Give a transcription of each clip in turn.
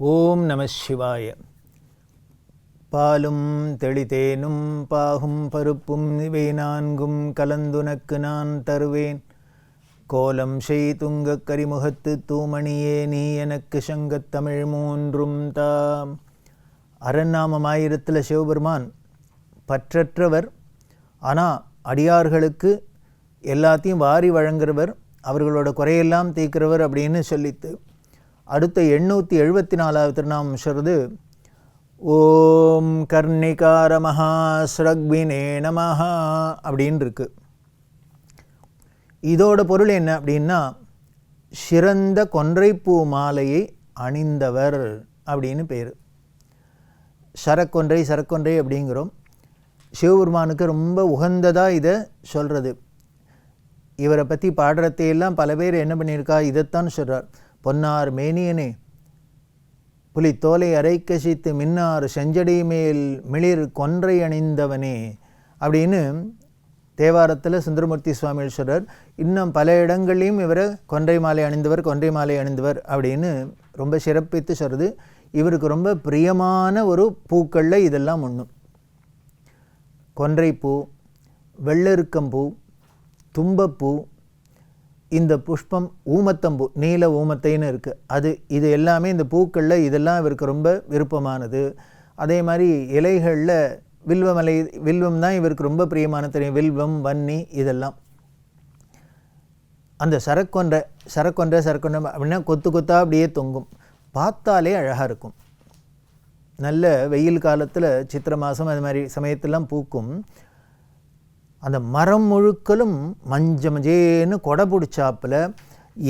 ஓம் நம சிவாய. பாலும் தெளிதேனும் பாகும் பருப்பும் இவை நான்கும் கலந்துனக்கு நான் தருவேன். கோலம் செய் துங்கக் கரிமுகத்து தூமணியே நீ எனக்கு சங்கத் தமிழ் மூன்றும் தாம். அரண்நாமமாயிரத்தில் சிவபெருமான் பற்றற்றவர். ஆனால் அடியார்களுக்கு எல்லாத்தையும் வாரி வழங்குறவர் அவர்களோட குறையெல்லாம் தீர்க்கிறவர் அப்படின்னு சொல்லித்து அடுத்த எண்ணூற்றி எழுபத்தி நாலாவது திருநாமம் சொல்கிறது ஓம் கர்ணிகார மகாஸ்ரக்வினே நமஹா அப்படின்னு இருக்கு இதோட பொருள் என்ன அப்படின்னா சிறந்த கொன்றைப்பூ மாலையை அணிந்தவர் அப்படின்னு பேர். சரக்கொன்றை சரக்கொன்றை அப்படிங்கிறோம். சிவபெருமானுக்கு ரொம்ப உகந்ததாக இதை சொல்கிறது இவரை பற்றி பாடுறதையெல்லாம் பல பேர் என்ன பண்ணியிருக்கா இதைத்தான் சொல்கிறார் பொன்னார் மேனியனே புலித்தோலை அரைக்கசித்து மின்னார் செஞ்சடி மேல் மிளிர் கொன்றை அணிந்தவனே அப்படின்னு தேவாரத்தில் சுந்தரமூர்த்தி சுவாமீஸ்வரர் இன்னும் பல இடங்கள்லையும் இவரை கொன்றை மாலை அணிந்தவர் கொன்றை மாலை அணிந்தவர் அப்படின்னு ரொம்ப சிறப்பித்து சொல்கிறது இவருக்கு ரொம்ப பிரியமான ஒரு பூக்களில் இதெல்லாம் ஒன்று கொன்றைப்பூ வெள்ளருக்கம்பூ தும்பப்பூ இந்த புஷ்பம் ஊமத்தம்பூ நீல ஊமத்தைன்னு இருக்குது அது இது எல்லாமே இந்த பூக்களில் இதெல்லாம் இவருக்கு ரொம்ப விருப்பமானது. அதே மாதிரி இலைகளில் வில்வமலை வில்வம் தான் இவருக்கு ரொம்ப பிரியமான தெரியும். வில்வம் வன்னி இதெல்லாம். அந்த சரக்கொன்றை சரக்கொன்றை சரக்கொன்றை அப்படின்னா கொத்து கொத்தாக அப்படியே தொங்கும். பார்த்தாலே அழகாக இருக்கும். நல்ல வெயில் காலத்தில் சித்திரை மாதம் அது மாதிரி சமயத்தெல்லாம் பூக்கும். அந்த மரம் முழுக்களும் மஞ்ச மஞ்சேன்னு கொடை பிடிச்சாப்பில்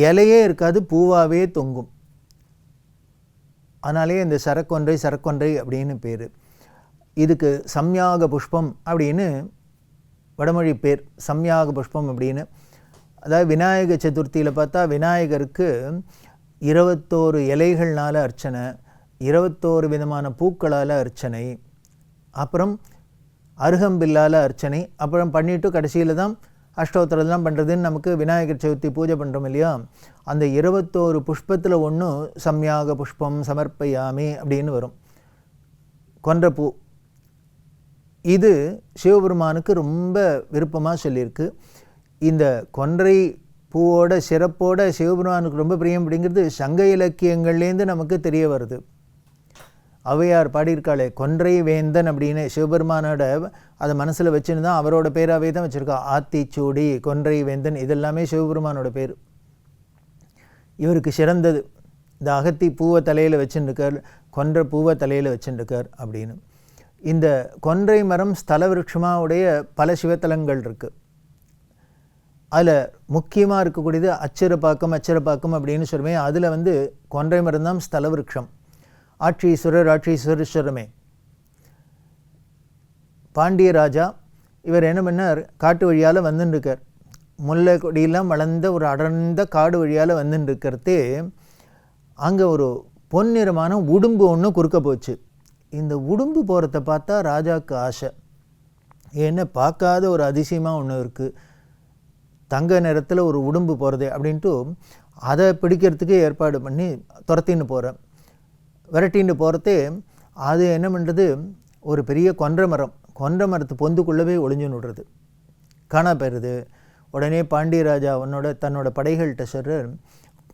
இலையே இருக்காது பூவாகவே தொங்கும். அதனாலே இந்த சரக்கொன்றை சரக்கொன்றை அப்படின்னு பேர். இதுக்கு சம்யாக புஷ்பம் அப்படின்னு வடமொழி பேர் சம்யாக புஷ்பம் அப்படின்னு. அதாவது விநாயக சதுர்த்தியில் பார்த்தா விநாயகருக்கு இருபத்தோரு இலைகள்னால அர்ச்சனை இருபத்தோரு விதமான பூக்களால் அர்ச்சனை அப்புறம் அருகம்பில்லால அர்ச்சனை அப்புறம் பண்ணிவிட்டு கடைசியில் தான் அஷ்டோத்திரம்லாம் பண்ணுறதுன்னு நமக்கு விநாயகர் சதுர்த்தி பூஜை பண்ணுறோம் இல்லையா? அந்த இருபத்தோரு புஷ்பத்தில் ஒன்றும் சம்யாக புஷ்பம் சமர்ப்பயாமி அப்படின்னு வரும். கொன்றப்பூ. இது சிவபெருமானுக்கு ரொம்ப விருப்பமாக சொல்லியிருக்கு. இந்த கொன்றை பூவோட சிறப்போட சிவபெருமானுக்கு ரொம்ப பிரியம் அப்படிங்கிறது சங்க இலக்கியங்கள்லேருந்து நமக்கு தெரிய வருது. ஔவையார் பாடியிருக்காளே கொன்றை வேந்தன் அப்படின்னு சிவபெருமானோட அதை மனசில் வச்சுன்னு தான் அவரோட பேராகவே தான் வச்சுருக்கா. ஆத்திச்சூடி கொன்றை வேந்தன் இதெல்லாமே சிவபெருமானோட பேர். இவருக்கு சிறந்தது. இந்த அகத்தி பூவை தலையில் வச்சுருக்கார் கொன்ற பூவை தலையில் வச்சுருக்கார் அப்படின்னு. இந்த கொன்றை மரம் ஸ்தல விருட்சமாவுடைய பல சிவத்தலங்கள் இருக்குது அதில் முக்கியமாக இருக்கக்கூடியது அச்சரப்பாக்கம் அச்சரப்பாக்கம் அப்படின்னு சொல்லுவேன் அதில் வந்து கொன்றை மரம் தான் ஸ்தல விருட்சம் ஆட்சீஸ்வரர் ஆட்சீஸ்வரீஸ்வரமே பாண்டிய ராஜா இவர் என்ன பண்ணார்? காட்டு வழியால் வந்துட்டுருக்கார் முல்லை கொடியெல்லாம் வளர்ந்த ஒரு அடர்ந்த காடு வழியால் வந்துட்டுருக்கிறதே அங்கே ஒரு பொன்னிறமான உடும்பு ஒன்று குறுக்க போச்சு. இந்த உடும்பு போகிறத பார்த்தா ராஜாவுக்கு ஆசை. ஏன்னா பார்க்காத ஒரு அதிசயமாக ஒன்று இருக்குது தங்க நிறத்தில் ஒரு உடும்பு போகிறது அப்படின்ட்டு அதை பிடிக்கிறதுக்கு ஏற்பாடு பண்ணி துரத்தின்னு போகிறேன் விரட்டின்னு போகிறது அது என்ன பண்ணுறது ஒரு பெரிய கொன்ற மரம். கொன்ற மரத்து பொந்துக்குள்ளவே ஒளிஞ்சு விடுறது காணா போயிடுது உடனே பாண்டியராஜா உன்னோட தன்னோட படைகள்கிட்ட சொல்கிறார்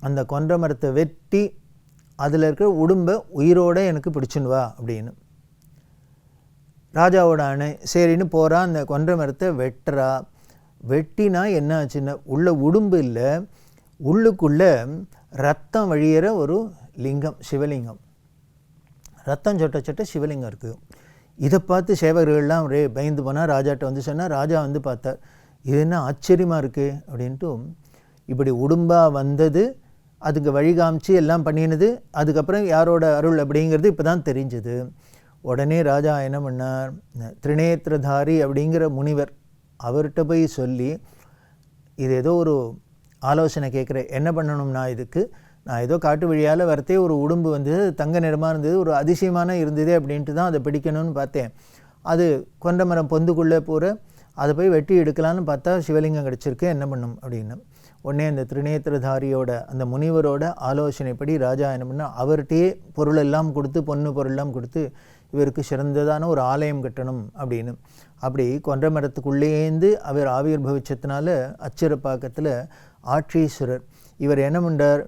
அந்த கொன்ற மரத்தை வெட்டி அதில் இருக்கிற உடும்பை உயிரோடு எனக்கு பிடிச்சுன்னு வா அப்படின்னு. ராஜாவோட அணை சரின்னு போகிறா அந்த கொன்ற மரத்தை வெட்டுறா. வெட்டினா என்ன ஆச்சுன்னா உள்ள உடும்பு இல்லை உள்ளுக்குள்ளே ரத்தம் வழியிற ஒரு லிங்கம் சிவலிங்கம். ரத்தம் சொட்ட சொட்ட சிவலிங்கம் இருக்குது இதை பார்த்து சேவகர்கள்லாம் ஒரே பயந்து போனால் ராஜாட்ட வந்து சொன்னால் ராஜா வந்து பார்த்தார் இது என்ன ஆச்சரியமாக இருக்குது அப்படின்ட்டு இப்படி உடும்பாக வந்தது அதுக்கு வழி காமிச்சு எல்லாம் பண்ணினது அதுக்கப்புறம் யாரோட அருள் அப்படிங்கிறது இப்போ தான் தெரிஞ்சது. உடனே ராஜா என்ன பண்ணார் திரிநேத்திரதாரி அப்படிங்கிற முனிவர் அவர்கிட்ட போய் சொல்லி இது ஏதோ ஒரு ஆலோசனை கேட்குறேன் என்ன பண்ணணும்னா இதுக்கு நான் ஏதோ காட்டு வழியால் வரத்தே ஒரு உடம்பு வந்து தங்க நிறமாக இருந்தது ஒரு அதிசயமான இருந்தது அப்படின்ட்டு தான் அதை பிடிக்கணும்னு பார்த்தேன். அது கொண்ட மரம் பொந்துக்குள்ளே போகிற அதை போய் வெட்டி எடுக்கலான்னு பார்த்தா சிவலிங்கம் கிடச்சிருக்கு என்ன பண்ணும் அப்படின்னு. உடனே அந்த திருநேத்திரதாரியோட அந்த முனிவரோட ஆலோசனைப்படி ராஜா என்ன பண்ணா அவர்கிட்டயே பொருள் எல்லாம் கொடுத்து பொண்ணு பொருளெல்லாம் கொடுத்து இவருக்கு சிறந்ததான ஒரு ஆலயம் கட்டணும் அப்படின்னு. அப்படி கொன்ற மரத்துக்குள்ளேந்து அவர் ஆவிர்பவிச்சதுனால அச்சிறப்பாக்கத்தில் ஆட்சீஸ்வரர் இவர் என்ன பண்ணுறார்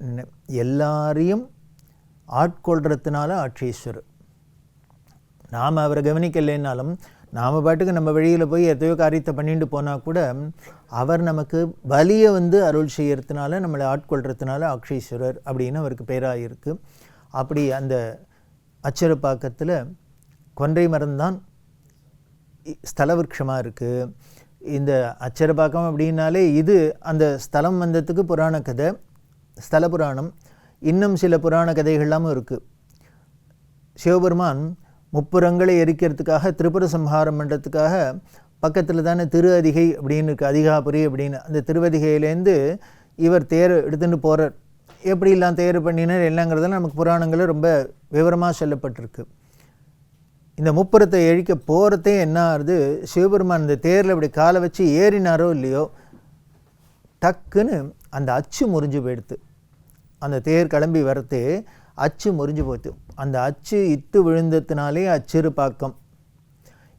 எல்லாரையும் ஆட்கொள்றதுனால ஆட்சீஸ்வரர் நாம் அவரை கவனிக்கலைன்னாலும் நாம் பாட்டுக்கு நம்ம வழியில் போய் எத்தையோ காரியத்தை பண்ணிட்டு போனால் கூட அவர் நமக்கு வலியை வந்து அருள் செய்யறதுனால நம்மளை ஆட்கொள்றதுனால அக்ஷீஸ்வரர் அப்படின்னு அவருக்கு பேராக இருக்குது அப்படி அந்த அச்சரப்பாக்கத்தில் கொன்றை மரம்தான் ஸ்தலவிருட்சமாக இருக்குது இந்த அச்சரபாக்கம் அப்படின்னாலே இது அந்த ஸ்தலம் வந்ததுக்கு புராண கதை ஸ்தல புராணம். இன்னும் சில புராண கதைகள்லாமும் இருக்குது சிவபெருமான் முப்புறங்களை எரிக்கிறதுக்காக திரிபுர சம்ஹாரம் பண்ணுறதுக்காக பக்கத்தில் தானே திரு அதிகை அப்படின்னு இருக்குது அதிகாபுரி அப்படின்னு. அந்த திருவதிகையிலேருந்து இவர் தேர் எடுத்துகிட்டு போகிறார் எப்படிலாம் தேர் பண்ணினார் என்னங்கிறதெல்லாம் நமக்கு புராணங்களில் ரொம்ப விவரமாக சொல்லப்பட்டிருக்கு. இந்த முப்புறத்தை எழிக்க போகிறதே என்ன ஆகுது? சிவபெருமான் இந்த தேரில் இப்படி காலை வச்சு ஏறினாரோ இல்லையோ டக்குன்னு அந்த அச்சு முறிஞ்சு போயிடுத்து. அந்த தேர் கிளம்பி வரத்து அச்சு முறிஞ்சு போச்சு அந்த அச்சு இத்து விழுந்ததுனாலே அச்சிறு பாக்கம்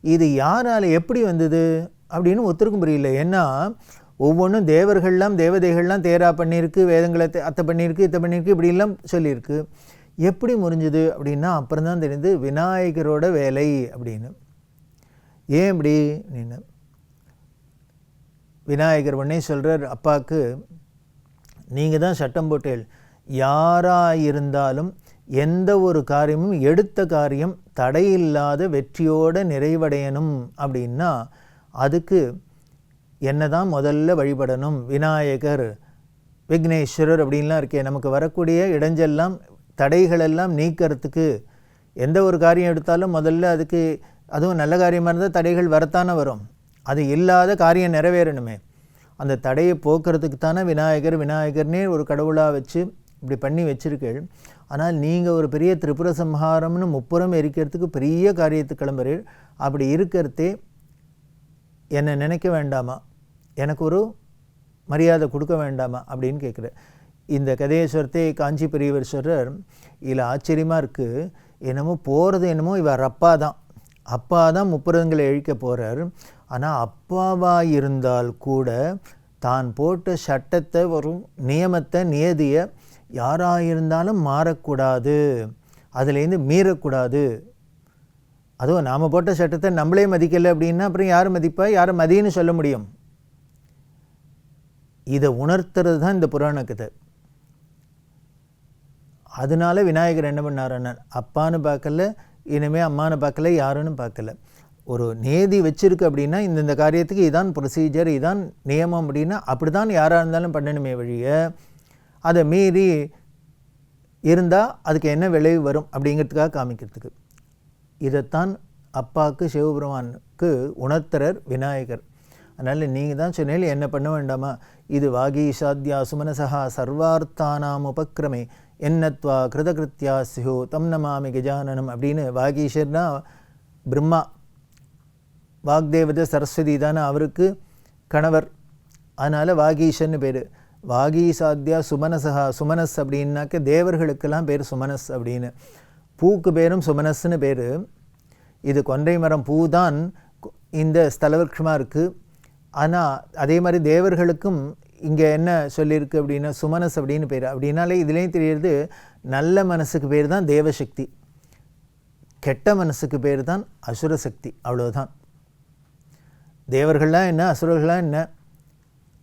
இது யாரால் எப்படி வந்தது? அப்படின்னு ஒருத்தருக்கும் புரியல. ஏன்னா ஒவ்வொன்றும் தேவர்கள்லாம் தேவதைகள்லாம் தேரா பண்ணியிருக்கு வேதங்களை அத்தை பண்ணியிருக்கு இத்தை பண்ணியிருக்கு இப்படிலாம் சொல்லியிருக்கு. எப்படி முறிஞ்சுது அப்படின்னா அப்புறம் தான் தெரிந்து விநாயகரோட வேலை அப்படின்னு. ஏன் இப்படி? அப்படின்னு. விநாயகர் உடனே சொல்கிறார் அப்பாவுக்கு நீங்கள் தான் சட்டம் போட்டேள் யாராக இருந்தாலும் எந்த ஒரு காரியமும் எடுத்த காரியம் தடையில்லாத வெற்றியோடு நிறைவடையணும் அப்படின்னா அதுக்கு என்ன தான் முதல்ல வழிபடணும்? விநாயகர் விக்னேஸ்வரர் அப்படின்லாம் இருக்கே நமக்கு வரக்கூடிய இடைஞ்செல்லாம் தடைகளெல்லாம் நீக்கிறதுக்கு எந்த ஒரு காரியம் எடுத்தாலும் முதல்ல அதுக்கு அதுவும் நல்ல காரியமாக இருந்தால் தடைகள் வரத்தானே வரும். அது இல்லாத காரியம் நிறைவேறணுமே. அந்த தடையை போக்குறதுக்கு தானே விநாயகர் விநாயகர்னே ஒரு கடவுளாக வச்சு இப்படி பண்ணி வச்சுருக்கீள். ஆனால் நீங்கள் ஒரு பெரிய திரிபுர சம்ஹாரம்னு முப்புறம் எரிக்கிறதுக்கு பெரிய காரியத்துக்கு கிளம்புறீள். அப்படி இருக்கிறதே என்னை நினைக்க வேண்டாமா? எனக்கு ஒரு மரியாதை கொடுக்க வேண்டாமா? அப்படின்னு கேட்குறேன் இந்த கதையை சொல்கிறதே காஞ்சி பெரியவர் சொல்கிறார் இதில் ஆச்சரியமாக இருக்குது என்னமோ போகிறது என்னமோ இவர் அப்பா தான். அப்பா தான் முப்புறங்களை இழிக்க போகிறார் ஆனால் அப்பாவாக இருந்தால் கூட தான் போட்ட சட்டத்தை வரும் நியமத்தை நியதியை யாராக இருந்தாலும் மாறக்கூடாது. அதுலேருந்து மீறக்கூடாது. அதுவும் நாம் போட்ட சட்டத்தை நம்மளே மதிக்கலை அப்படின்னா அப்புறம் யார் மதிப்பா? யாரை மதின்னு சொல்ல முடியும். இதை உணர்த்துறது தான் இந்த புராண கதை. அதனால விநாயகர் என்ன பண்ணாருன்னா அப்பான்னு பார்க்கல இனிமேல் அம்மானு பார்க்கல யாருன்னு பார்க்கல. ஒரு நேதி வச்சுருக்கு அப்படின்னா இந்தந்த காரியத்துக்கு இதான் ப்ரொசீஜர் இதான் நியமம் அப்படின்னா அப்படி தான் யாராக இருந்தாலும் பண்ணணுமே வழிய அதை மீறி இருந்தால் அதுக்கு என்ன விளைவு வரும் அப்படிங்கிறதுக்காக காமிக்கிறதுக்கு. இதைத்தான் அப்பாவுக்கு சிவபெருமானுக்கு உணர்த்தரர் விநாயகர். அதனால் நீங்கள் தான் சொன்னீங்க என்ன பண்ண வேண்டாமா? இது வாகீஷாத்யா சுமனசா சர்வார்த்தானாம் உபக்கிரமே என்னத்வா கிருதகிருத்யா சியோ தம் நமாமி கஜானனம் அப்படின்னு வாகீஷர்னா பிரம்மா. வாக்தேவதை சரஸ்வதி தானே அவருக்கு கணவர். அதனால் வாகீஷன்னு பேர். வாகீசாத்யா சுமனசா சுமனஸ் அப்படின்னாக்க தேவர்களுக்கெல்லாம் பேர் சுமனஸ் அப்படின்னு. பூக்கு பேரும் சுமனஸ்னு பேர். இது கொன்றை மரம் பூ தான் இந்த ஸ்தலவருஷமாக இருக்குது ஆனால் அதே மாதிரி தேவர்களுக்கும் இங்கே என்ன சொல்லியிருக்கு அப்படின்னா சுமனஸ் அப்படின்னு பேர். அப்படின்னாலே இதுலேயும் தெரியுது நல்ல மனசுக்கு பேர் தான் தேவசக்தி. கெட்ட மனசுக்கு பேர் தான் அசுர சக்தி அவ்வளோதான் தேவர்கள்லாம் என்ன அசுரர்கள்லாம் என்ன?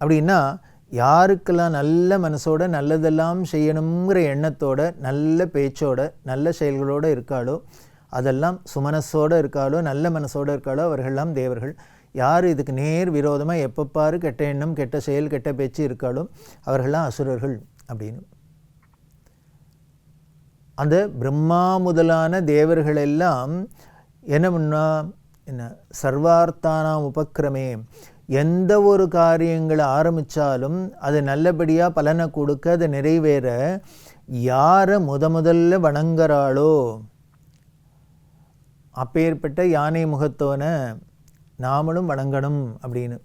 அப்படின்னா யாருக்கெல்லாம் நல்ல மனசோட நல்லதெல்லாம் செய்யணுங்கிற எண்ணத்தோட நல்ல பேச்சோட நல்ல செயல்களோடு இருக்காளோ அதெல்லாம் சுமனசோடு இருக்காளோ நல்ல மனசோடு இருக்காளோ அவர்கள்லாம் தேவர்கள். யார் இதுக்கு நேர் விரோதமாக எப்பப்பாரு கெட்ட எண்ணம் கெட்ட செயல் கெட்ட பேச்சு இருக்காளோ அவர்கள்லாம் அசுரர்கள் அப்படின்னு. அந்த பிரம்மா முதலான தேவர்கள் எல்லாம் என்ன பண்ணா என்ன சர்வார்த்தானாம் உபக்கிரமே எந்த ஒரு காரியங்களை ஆரம்பித்தாலும் அது நல்லபடியாக பலனை கொடுக்க அது நிறைவேற யாரை முத முதல்ல வணங்குறாளோ அப்பேற்பட்ட யானை முகத்தோனை நாமளும் வணங்கணும் அப்படின்னு.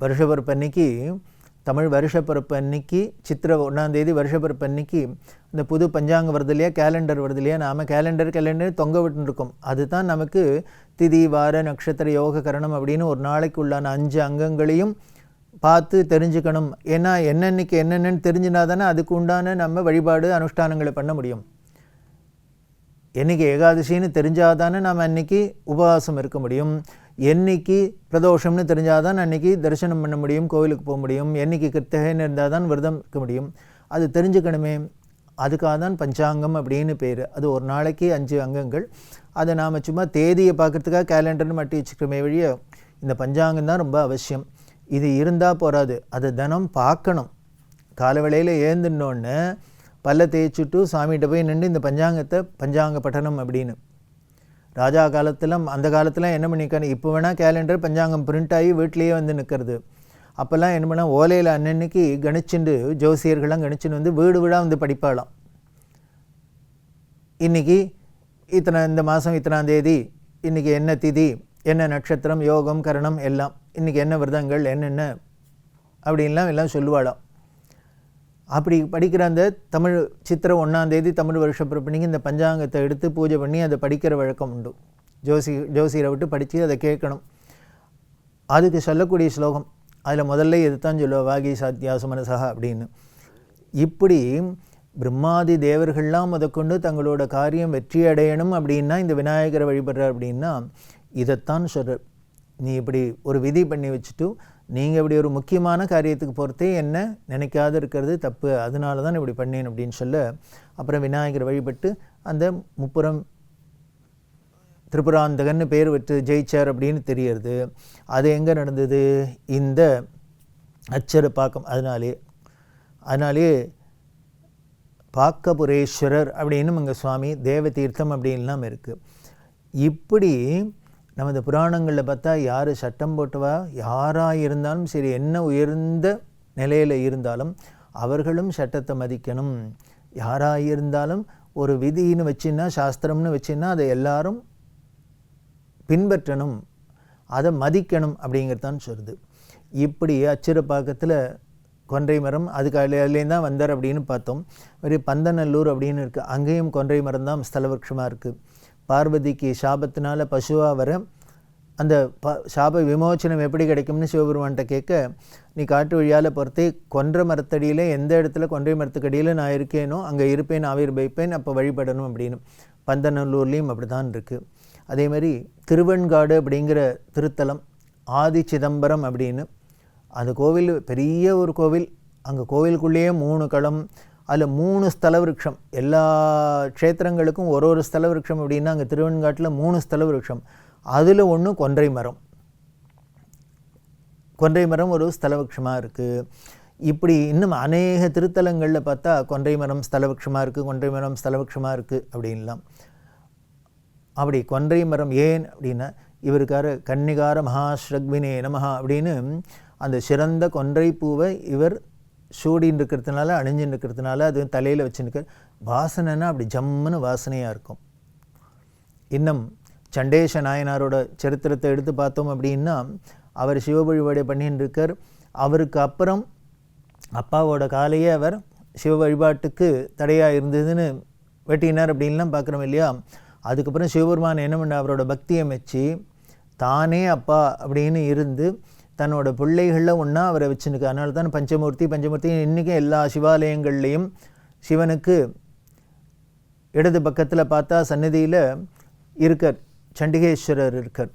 வருஷப்பிறப்பு அன்னைக்கு தமிழ் வருஷப்பிறப்பு அன்னைக்கு சித்திரை ஒன்றாந்தேதி வருஷப்பிறப்பு அன்னைக்கு இந்த புது பஞ்சாங்கம் வருது இல்லையா கேலண்டர் வருது இல்லையா நாம் கேலண்டர் கேலண்டர் தொங்க விட்டுருக்கோம். அதுதான் நமக்கு திதி வார நட்சத்திர யோக கரணம் அப்படின்னு ஒரு நாளைக்கு உள்ளான அஞ்சு அங்கங்களையும் பார்த்து தெரிஞ்சுக்கணும். ஏன்னா என்னன்னைக்கு என்னென்னு தெரிஞ்சுனா தானே அதுக்கு உண்டான நம்ம வழிபாடு அனுஷ்டானங்களை பண்ண முடியும். என்னைக்கு ஏகாதசின்னு தெரிஞ்சால் தானே நாம் அன்னைக்கு உபவாசம் இருக்க முடியும். என்னைக்கு பிரதோஷம்னு தெரிஞ்சால் தான் அன்னைக்கு தரிசனம் பண்ண முடியும் கோவிலுக்கு போக முடியும். என்னைக்கு கிருத்தகைன்னு இருந்தால் தான் விரதம் இருக்க முடியும். அது தெரிஞ்சுக்கணுமே. அதுக்காக தான் பஞ்சாங்கம் அப்படின்னு பேர். அது ஒரு நாளைக்கு அஞ்சு அங்கங்கள். அதை நாம் சும்மா தேதியை பார்க்குறதுக்காக கேலண்டர்னு மட்டி வச்சுக்கிறோமே வழிய இந்த பஞ்சாங்கம் தான் ரொம்ப அவசியம். இது இருந்தால் போகாது அதை தினம் பார்க்கணும். காலவேளையில் ஏந்துனோடனே பல்ல தேய்ச்சிட்டு சாமிகிட்ட போய் நின்று இந்த பஞ்சாங்கத்தை பஞ்சாங்க பட்டணம் அப்படின்னு. ராஜா காலத்தில் அந்த காலத்தில் என்ன பண்ணிக்கணும் இப்போ வேணால் கேலண்டர் பஞ்சாங்கம் பிரிண்ட் ஆகி வீட்லேயே வந்து நிற்கிறது. அப்போல்லாம் என்ன பண்ணால் ஓலையில் அன்னன்னைக்கு கணிச்சுண்டு ஜோசியர்கள்லாம் கணிச்சுன்னு வந்து வீடு வீடாக வந்து படிப்பாளாம். இன்றைக்கி இத்தனை இந்த மாதம் இத்தனாம் தேதி இன்றைக்கி என்ன திதி என்ன நட்சத்திரம் யோகம் கரணம் எல்லாம் இன்றைக்கி என்ன விரதங்கள் என்னென்ன அப்படின்லாம் எல்லாம் சொல்லுவாளாம். அப்படி படிக்கிற அந்த தமிழ் சித்திரை ஒன்றாந்தேதி தமிழ் வருஷ பிறப்பினிக்கு இந்த பஞ்சாங்கத்தை எடுத்து பூஜை பண்ணி அதை படிக்கிற வழக்கம் உண்டு. ஜோசி ஜோசியரை விட்டு படித்து அதை கேட்கணும். அதுக்கு சொல்லக்கூடிய ஸ்லோகம் அதில் முதல்ல இதுதான் சொல்லுவா? வாகி சாத்தியாச மனசா அப்படின்னு. இப்படி பிரம்மாதி தேவர்கள்லாம் முதற்கொண்டு தங்களோட காரியம் வெற்றி அடையணும் அப்படின்னா இந்த விநாயகரை வழிபடுற அப்படின்னா இதைத்தான் சொல்கிற நீ இப்படி ஒரு விதி பண்ணி வச்சுட்டு நீங்கள் இப்படி ஒரு முக்கியமான காரியத்துக்கு போகிறதே என்ன நினைக்காது இருக்கிறது தப்பு அதனால தான் இப்படி பண்ணேன் அப்படின்னு சொல்ல அப்புறம் விநாயகர் வழிபட்டு அந்த முப்புறம் திரிபுராந்தகன்னு பேர் விட்டு ஜெயிச்சார் அப்படின்னு தெரியறது. அது எங்கே நடந்தது? இந்த அச்சர பாக்கம் அதனாலே அதனாலே பாக்கபுரேஸ்வரர் அப்படின்னு இங்கே சுவாமி தேவ தீர்த்தம் அப்படின்லாம் இருக்குது இப்படி நமது புராணங்களில் பார்த்தா யார் சட்டம் போட்டவா யாராக இருந்தாலும் சரி என்ன உயர்ந்த நிலையில் இருந்தாலும் அவர்களும் சட்டத்தை மதிக்கணும். யாராக இருந்தாலும் ஒரு விதின்னு வச்சுன்னா சாஸ்திரம்னு வச்சுன்னா அதை எல்லாரும் பின்பற்றணும். அதை மதிக்கணும் அப்படிங்கிறதான் சொல்லுது. இப்படி அச்சிறப்பாக்கத்தில் கொன்றை மரம் அதுக்கு அதுலேருந்து தான் வந்தார் அப்படின்னு பார்த்தோம். ஒரு பந்தநல்லூர் அப்படின்னு இருக்குது அங்கேயும் கொன்றை மரம் தான் ஸ்தலவருஷமாக இருக்குது பார்வதிக்கு சாபத்தினால பசுவாக வர அந்த ப சாப விமோச்சனம் எப்படி கிடைக்கும்னு சிவபெருமான்கிட்ட கேட்க நீ காட்டு வழியால் பொறுத்தே கொன்ற மரத்தடியில் எந்த இடத்துல கொன்றை மரத்துக்கடியில் நான் இருக்கேனோ அங்கே இருப்பேன் ஆவிர் வைப்பேன் அப்போ வழிபடணும் அப்படின்னு. பந்தநல்லூர்லேயும் அப்படி தான் இருக்குது அதே மாதிரி திருவெண்காடு அப்படிங்கிற திருத்தலம் ஆதி சிதம்பரம் அப்படின்னு. அந்த கோவில் பெரிய ஒரு கோவில். அங்கே கோவிலுக்குள்ளேயே மூணு களம் அதில் மூணு ஸ்தல விருட்சம் எல்லா க்ஷேத்திரங்களுக்கும் ஒரு ஒரு ஸ்தல விருட்சம் அப்படின்னா அங்கே திருவெண்காட்டில் மூணு ஸ்தல விருட்சம் அதில் ஒன்று கொன்றை மரம். கொன்றை மரம் ஒரு ஸ்தலவக்ஷமாக இருக்குது இப்படி இன்னும் அநேக திருத்தலங்களில் பார்த்தா கொன்றை மரம் ஸ்தலவக்ஷமாக இருக்குது கொன்றை மரம் ஸ்தலபக்ஷமாக இருக்குது அப்படின்லாம். அப்படி கொன்றை மரம் ஏன் அப்படின்னா இவருக்கார கன்னிகார மகாஸ்ரக்வினே நமஹா அப்படின்னு அந்த சிறந்த கொன்றை பூவை இவர் சூடின்னு இருக்கிறதுனால அணிஞ்சுன்னு இருக்கிறதுனால அது தலையில் வச்சுருக்க வாசனைன்னா அப்படி ஜம்முன்னு வாசனையாக இருக்கும். இன்னும் சண்டேச நாயனாரோட சரித்திரத்தை எடுத்து பார்த்தோம் அப்படின்னா அவர் சிவ வழிபாடு பண்ணின்னு இருக்கார். அவருக்கு அப்புறம் அப்பாவோட காலையே அவர் சிவ வழிபாட்டுக்கு தடையாக இருந்ததுன்னு வெட்டினார் அப்படின்லாம் பார்க்குறோம் இல்லையா? அதுக்கப்புறம் சிவபெருமான் என்ன பண்ண அவரோட பக்தியை மெச்சி தானே அப்பா அப்படின்னு இருந்து தன்னோட பிள்ளைகளில் ஒன்றா அவரை வச்சுருக்கு அதனால தான் பஞ்சமூர்த்தி பஞ்சமூர்த்தி இன்றைக்கும் எல்லா சிவாலயங்கள்லேயும் சிவனுக்கு இடது பக்கத்தில் பார்த்தா சன்னதியில் இருக்கார். சண்டிகேஸ்வரர் இருக்கார்.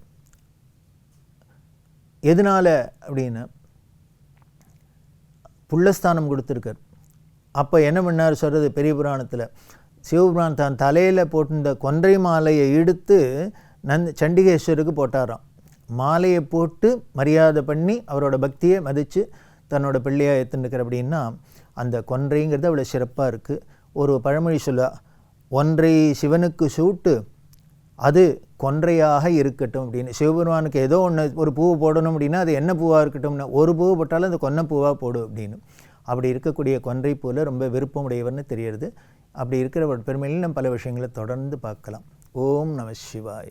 எதனால் அப்படின்னு புள்ளஸ்தானம் கொடுத்துருக்கார். அப்போ என்ன பண்ணார் சொல்கிறது பெரிய புராணத்தில். சிவபுரான் தான் தலையில் போட்டிருந்த கொன்றை மாலையை எடுத்து நந்த் சண்டிகேஸ்வருக்கு போட்டாராம். மாலையை போட்டு மரியாதை பண்ணி அவரோட பக்தியை மதித்து தன்னோட பிள்ளையாக எடுத்துட்டுருக்கார் அப்படின்னா அந்த கொன்றைங்கிறது அவ்வளோ சிறப்பாக இருக்குது ஒரு பழமொழி சொல்ல ஒன்றை சிவனுக்கு சூட்டு அது கொன்றையாக இருக்கட்டும் அப்படின்னு. சிவபெருமானுக்கு ஏதோ ஒன்று ஒரு பூ போடணும் அப்படின்னா அது என்ன பூவாக இருக்கட்டும்னா ஒரு பூ போட்டாலும் அது கொன்னை பூவாக போடு அப்படின்னு. அப்படி இருக்கக்கூடிய கொன்றை பூவில் ரொம்ப விருப்பம் உடையவர்னு தெரியறது அப்படி இருக்கிற பெருமையில் நம்ம பல விஷயங்களை தொடர்ந்து பார்க்கலாம். ஓம் நம சிவாய.